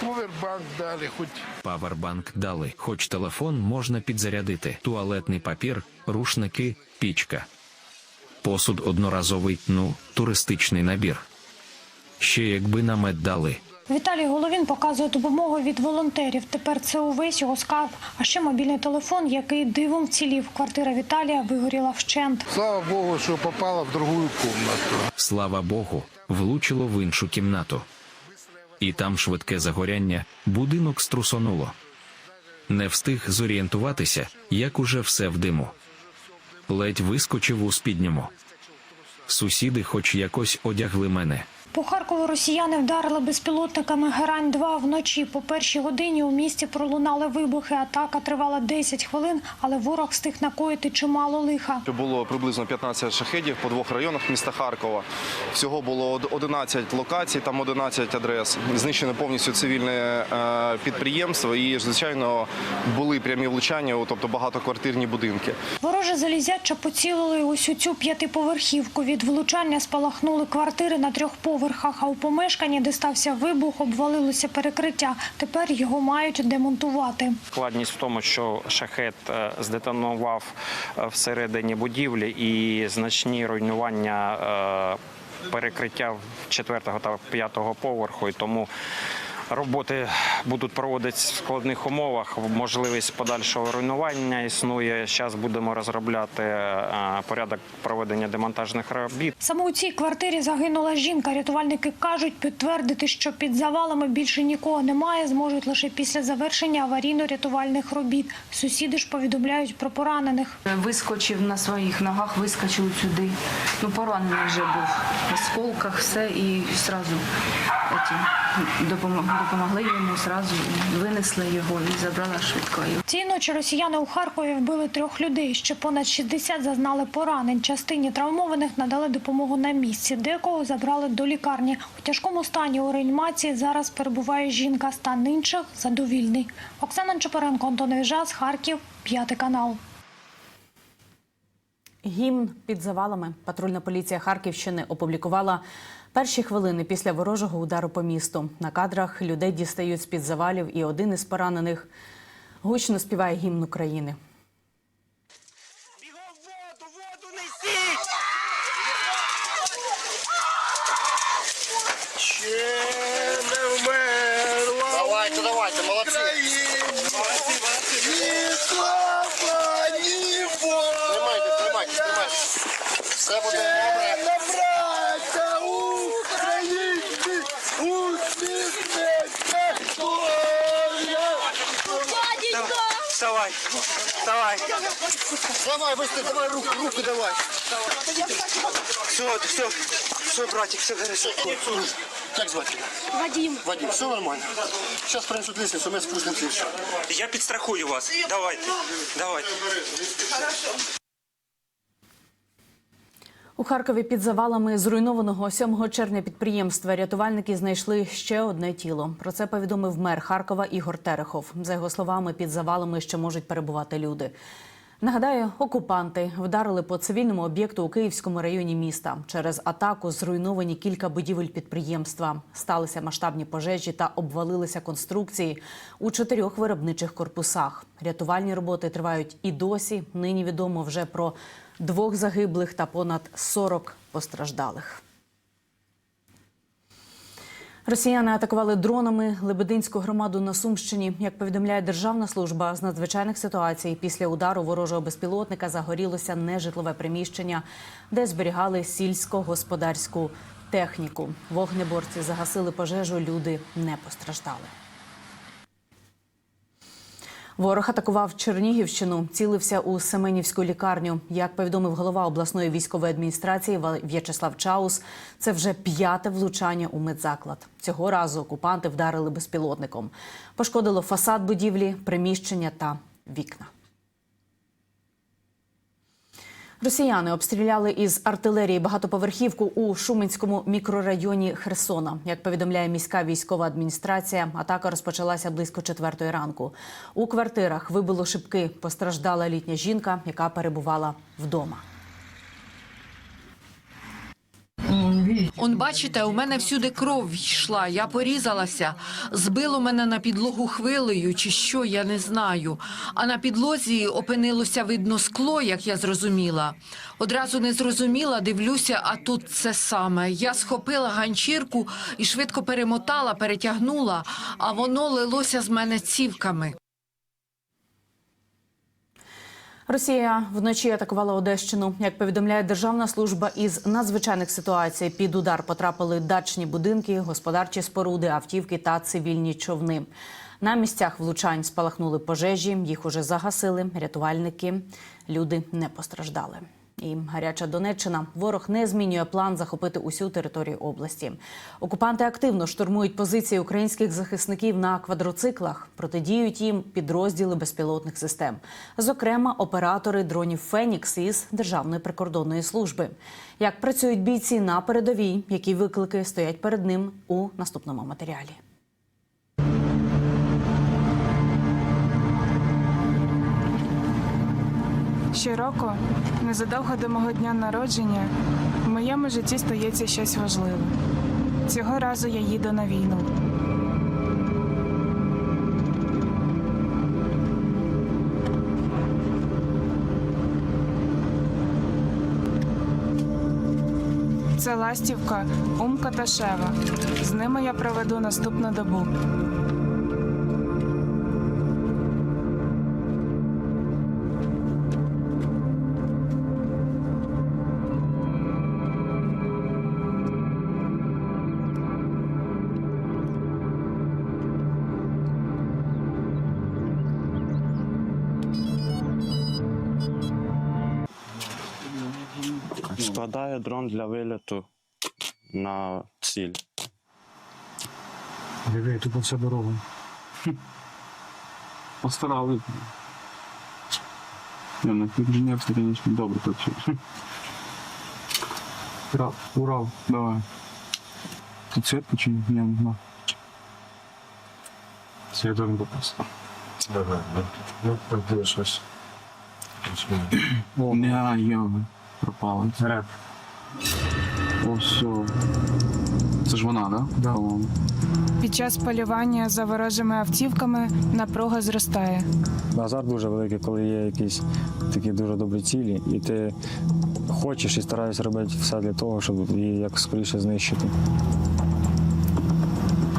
Повербанк дали, хоть Павербанк дали, хоч телефон можна підзарядити, туалетний папір, рушники, пічка. Посуд одноразовий, ну, туристичний набір. Ще якби намет дали. Віталій Головін показує допомогу від волонтерів. Тепер це увесь його скарб. А ще мобільний телефон, який дивом вцілів. Квартира Віталія вигоріла вщент. слава богу, что попала в другую комнату. Слава Богу, влучило в іншу кімнату. І там швидке загоряння, будинок струсонуло. Не встиг зорієнтуватися, як уже все в диму. Ледь вискочив у спідньому. Сусіди хоч якось одягли мене. По Харкову росіяни вдарили безпілотниками Герань-2 вночі. По першій годині у місті пролунали вибухи. Атака тривала 10 хвилин, але ворог встиг накоїти чимало лиха. Було приблизно 15 шахедів по двох районах міста Харкова. Всього було од- 11 локацій, там 11 адрес. Знищено повністю цивільне е, підприємство і, звичайно, були прямі влучання, тобто багатоквартирні будинки. Вороже залізяча поцілили ось у цю п'ятиповерхівку. Від влучання спалахнули квартири на трьох поверхах, а у помешканні, де стався вибух, обвалилося перекриття. Тепер його мають демонтувати. Складність в тому, що шахет е, здетонував е, всередині будівлі і значні руйнування е, перекриття четвертого та п'ятого поверху. І тому роботи будуть проводитися в складних умовах. Можливість подальшого руйнування існує. Зараз будемо розробляти е, порядок проведення демонтажних робіт. Саме у цій квартирі загинула жінка. Рятувальники кажуть, підтвердити, що під завалами більше нікого немає, зможуть лише після завершення аварійно-рятувальних робіт. Сусіди ж повідомляють про поранених. Вискочив на своїх ногах, вискочив сюди. Ну, поранений вже був в осколках, все, і одразу допомогли, допомогли йому, одразу винесли його і забрала швидкою. Цієї ночі росіяни у Харкові вбили трьох людей. Ще понад 60 зазнали поранень. Частині травмованих надали допомогу на місці. Декого забрали до лікарні. У тяжкому стані у реанімації зараз перебуває жінка. Стан інших задовільний. Оксана Чепаренко, Антон Віжас, Харків, п'ятий канал. Гімн під завалами. Патрульна поліція Харківщини опублікувала перші хвилини після ворожого удару по місту. На кадрах людей дістають з під завалів, і один із поранених гучно співає гімн України. Давайте, давайте, молодці. Тримайте, тримайте, тримайте. Все буде Вставай, вставай. Давай, быстро, давай руку, руку давай. Все, все, все, братик, все хорошо. Как звать тебя? Вадим. Вадим, все нормально. Сейчас принесут лестницу, мы спустимся еще. Я підстрахую вас. Давайте, давайте. У Харкові під завалами зруйнованого 7 червня підприємства рятувальники знайшли ще одне тіло. Про це повідомив мер Харкова Ігор Терехов. За його словами, під завалами ще можуть перебувати люди. Нагадаю, окупанти вдарили по цивільному об'єкту у Київському районі міста. Через атаку зруйновані кілька будівель підприємства. Сталися масштабні пожежі та обвалилися конструкції у чотирьох виробничих корпусах. Рятувальні роботи тривають і досі. Нині відомо вже про двох загиблих та понад 40 постраждалих. Росіяни атакували дронами Лебединську громаду на Сумщині. Як повідомляє Державна служба з надзвичайних ситуацій, після удару ворожого безпілотника загорілося нежитлове приміщення, де зберігали сільськогосподарську техніку. Вогнеборці загасили пожежу. Люди не постраждали. Ворог атакував Чернігівщину, цілився у Семенівську лікарню. Як повідомив голова обласної військової адміністрації В'ячеслав Чаус, це вже п'яте влучання у медзаклад. Цього разу окупанти вдарили безпілотником. Пошкодило фасад будівлі, приміщення та вікна. Росіяни обстріляли із артилерії багатоповерхівку у Шуменському мікрорайоні Херсона. Як повідомляє міська військова адміністрація, атака розпочалася близько четвертої ранку. У квартирах вибило шибки. Постраждала літня жінка, яка перебувала вдома. Он бачите, у мене всюди кров йшла, я порізалася. Збило мене на підлогу хвилею, чи що, я не знаю. А на підлозі опинилося видно скло, як я зрозуміла. Одразу не зрозуміла, дивлюся, а тут це саме. Я схопила ганчірку і швидко перемотала, перетягнула, а воно лилося з мене цівками. Росія вночі атакувала Одещину. Як повідомляє Державна служба із надзвичайних ситуацій, під удар потрапили дачні будинки, господарчі споруди, автівки та цивільні човни. На місцях влучань спалахнули пожежі. Їх уже загасили. Рятувальники люди не постраждали. І гаряча Донеччина. Ворог не змінює план захопити усю територію області. Окупанти активно штурмують позиції українських захисників на квадроциклах. Протидіють їм підрозділи безпілотних систем, зокрема оператори дронів Фенікс із Державної прикордонної служби. Як працюють бійці на передовій, які виклики стоять перед ним у наступному матеріалі. Щороку, незадовго до мого дня народження, в моєму житті стається щось важливе. Цього разу я їду на війну. Це Ластівка, Умка та Шева. З ними я проведу наступну добу. Складаю дрон для виліту на ціль. Диви, тупо вся дорога. Постарали. Не, ну інженерство, звісно, добре тут. Урал, Урал, давай. Тут цветка чи ні? Я не знаю. Я должен попасти. Давай, ну, подивиш щось. О, не, я пропала. Реп. О, все. Це ж вона, да? Да. Під час полювання за ворожими автівками напруга зростає. Азарт дуже великий, коли є якісь такі дуже добрі цілі, і ти хочеш і стараєшся робити все для того, щоб її як скоріше знищити.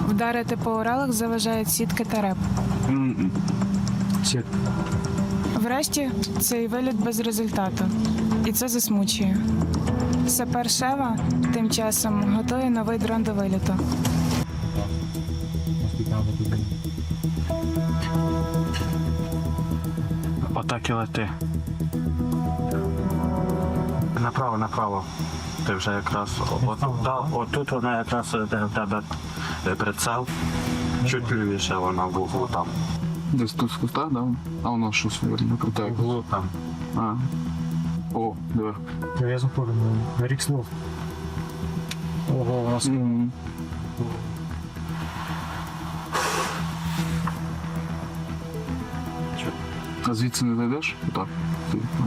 Вдарити по Уралах заважають сітки та реп. Сет. Врешті цей виліт без результату, і це засмучує. Сапер Шева тим часом готує новий дрон до виліту. Отак і лети. Направо, направо. Ти вже якраз от, да, отут вона якраз де в тебе е, прицел. Чуть лівіше вона в углу там. Десь тут з куста, да? А воно що сьогодні круте? Було там. А. О, диви. Я запомнив. Рік слов. Ого, у нас. А звідси не зайдеш? Так.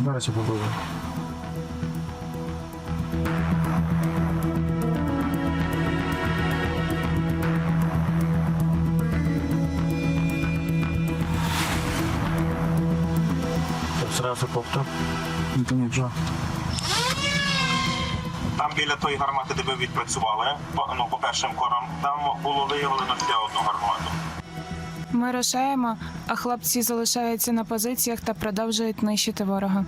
Зараз я попробую. Сразу повтор. Джа. Там біля тої гармати, де ви відпрацювали, по, ну, по першим корам, там було виявлено ще одну гармату. Ми рушаємо, а хлопці залишаються на позиціях та продовжують нищити ворога.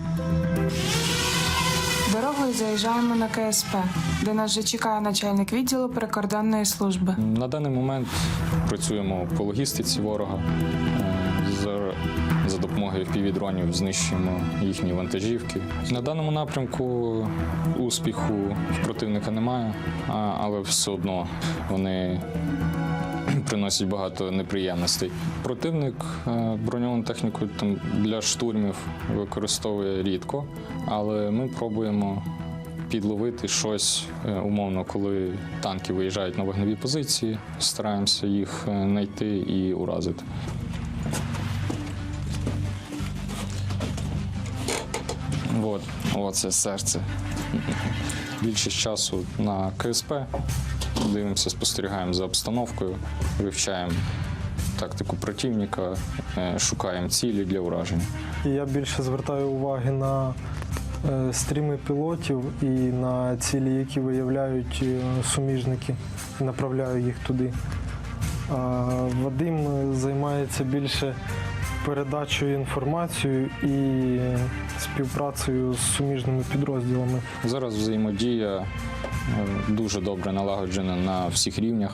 Дорогою заїжджаємо на КСП, де нас вже чекає начальник відділу прикордонної служби. На даний момент працюємо по логістиці ворога. Е, За, допомогою FPV-дронів знищуємо їхні вантажівки. На даному напрямку успіху в противника немає, але все одно вони приносять багато неприємностей. Противник е, броньовану техніку там для штурмів використовує рідко, але ми пробуємо підловити щось е, умовно, коли танки виїжджають на вогневі позиції, стараємося їх е, знайти і уразити. От, оце серце. Більшість часу на КСП. Дивимося, спостерігаємо за обстановкою, вивчаємо тактику противника, е, шукаємо цілі для ураження. Я більше звертаю уваги на е, стріми пілотів і на цілі, які виявляють е, суміжники, направляю їх туди. Вадим займається більше передачею інформацією і співпрацею з суміжними підрозділами. Зараз взаємодія е, дуже добре налагоджена на всіх рівнях.